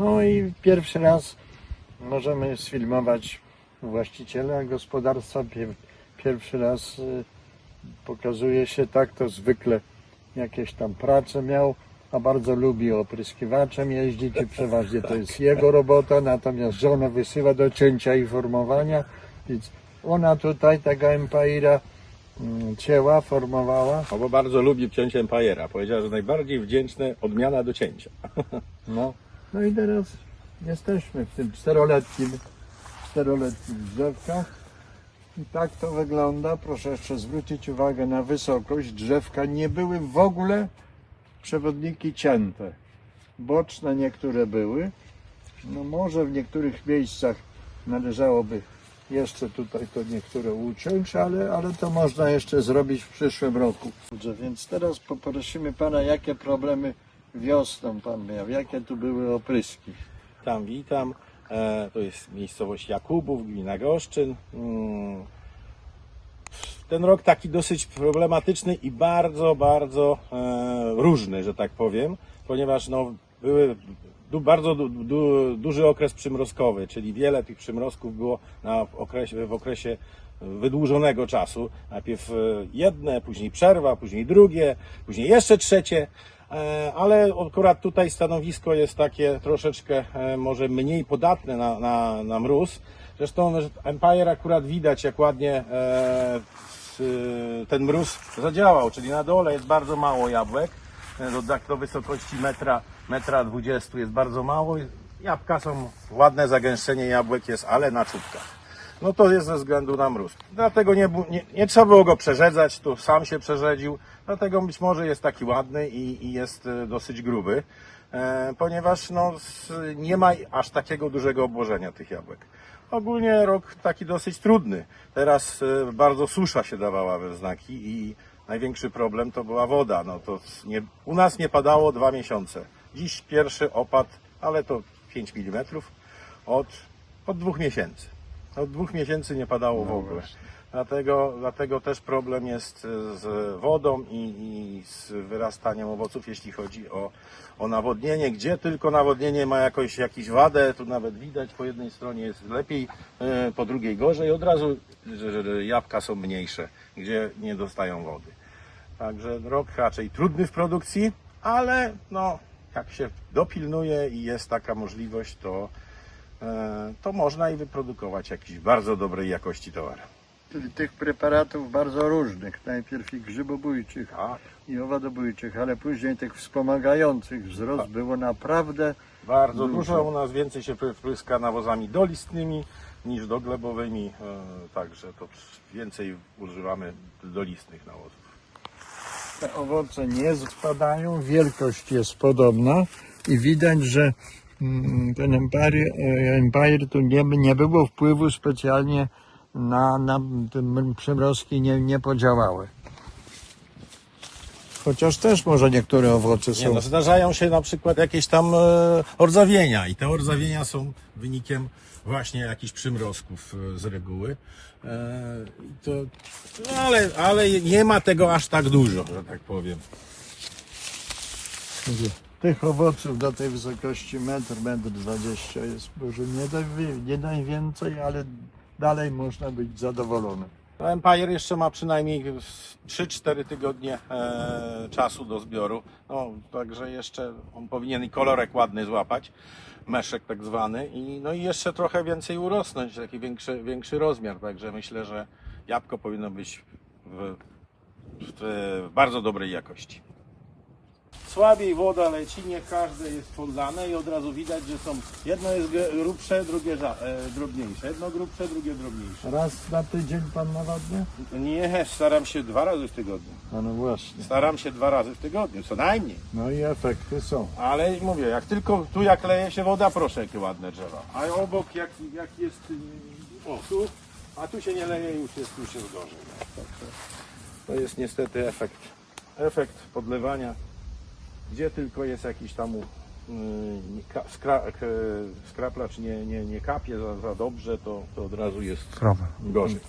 No i pierwszy raz możemy sfilmować właściciela gospodarstwa. Pier- Pierwszy raz y, pokazuje się tak, to zwykle jakieś tam prace miał, a bardzo lubi opryskiwaczem jeździć i przeważnie to jest jego robota, natomiast żona wysyła do cięcia i formowania, więc ona tutaj tego Empire'a mm, cięła, formowała. No bo bardzo lubi cięcie Empires. Powiedziała, że najbardziej wdzięczne odmiana do cięcia. No, no i teraz jesteśmy w tym czteroletnim, czteroletnim drzewkach. I tak to wygląda. Proszę jeszcze zwrócić uwagę na wysokość. Drzewka nie były w ogóle przewodniki cięte. Boczne niektóre były. No może w niektórych miejscach należałoby jeszcze tutaj to niektóre uciąć, ale, ale to można jeszcze zrobić w przyszłym roku. Więc teraz poprosimy Pana, jakie problemy wiosną Pan miał, jakie tu były opryski. Tam witam. E, to jest miejscowość Jakubów, gmina Goszczyn. Mm. Ten rok taki dosyć problematyczny i bardzo, bardzo e, różny, że tak powiem, ponieważ no, były du, bardzo du, du, duży okres przymrozkowy, czyli wiele tych przymrozków było na okresie, w okresie wydłużonego czasu. Najpierw e, jedne, później przerwa, później drugie, później jeszcze trzecie. E, Ale akurat tutaj stanowisko jest takie troszeczkę e, może mniej podatne na, na, na mróz. Zresztą Empire akurat widać jak ładnie ten mróz zadziałał, czyli na dole jest bardzo mało jabłek. Do, tak do wysokości metra, metra 20 jest bardzo mało. Jabłka są ładne, zagęszczenie jabłek jest, ale na czubkach. No to jest ze względu na mróz. Dlatego nie, nie, nie trzeba było go przerzedzać, tu sam się przerzedził. Dlatego być może jest taki ładny i, i jest e, dosyć gruby, e, ponieważ no, nie ma aż takiego dużego obłożenia tych jabłek. Ogólnie rok taki dosyć trudny. Teraz e, bardzo susza się dawała we znaki i największy problem to była woda. No to nie, u nas nie padało dwa miesiące. Dziś pierwszy opad, ale to 5 mm od, od dwóch miesięcy. Od dwóch miesięcy nie padało w ogóle. Dlatego, dlatego też problem jest e, z wodą i, i z wyrastaniem owoców, jeśli chodzi o, o nawodnienie. Gdzie tylko nawodnienie ma jakoś, jakiś wadę, tu nawet widać, po jednej stronie jest lepiej, e, po drugiej gorzej. Od razu jabłka są mniejsze, gdzie nie dostają wody. Także rok raczej trudny w produkcji, ale no, jak się dopilnuje i jest taka możliwość, to, e, to można i wyprodukować jakiś bardzo dobrej jakości towar. Czyli tych preparatów bardzo różnych, najpierw i grzybobójczych, A, i owadobójczych, ale później tych wspomagających wzrost było naprawdę bardzo Dużo. dużo. U nas więcej się pryska nawozami dolistnymi niż doglebowymi, e, także to więcej używamy dolistnych nawozów. Te owoce nie spadają, wielkość jest podobna i widać, że mm, ten Empire, e, Empire tu nie, nie było wpływu specjalnie na, na przymrozki nie, nie podziałały. Chociaż też może niektóre owoce Nie, są. no, zdarzają się na przykład jakieś tam e, ordzawienia i te ordzawienia są wynikiem właśnie jakichś przymrozków e, z reguły. E, to, no ale, ale nie ma tego aż tak dużo, że tak powiem. Tych owoców do tej wysokości metr, metr dwadzieścia jest może nie, nie najwięcej, ale dalej można być zadowolonym. Empire jeszcze ma przynajmniej 3-4 tygodnie e, czasu do zbioru. No, także jeszcze on powinien i kolorek ładny złapać, meszek tak zwany, i, no i jeszcze trochę więcej urosnąć, taki większy, większy rozmiar. Także myślę, że jabłko powinno być w, w, w bardzo dobrej jakości. Słabiej woda leci, nie każde jest podlane i od razu widać, że są jedno jest grubsze, drugie e, drobniejsze. Jedno grubsze, drugie drobniejsze. Raz na tydzień pan nawadnia? Nie, staram się dwa razy w tygodniu. A no właśnie. Staram się dwa razy w tygodniu, co najmniej. No i efekty są. Ale mówię, jak tylko tu jak leje się woda, proszę, jakie ładne drzewa. A obok jak, jak jest, y, o tu, a tu się nie leje, już jest, już jest gorzej. Także to jest niestety efekt, efekt podlewania. Gdzie tylko jest jakiś tam ka- skra, skraplacz nie, nie, nie kapie za, za dobrze, to, to od razu jest gorzej.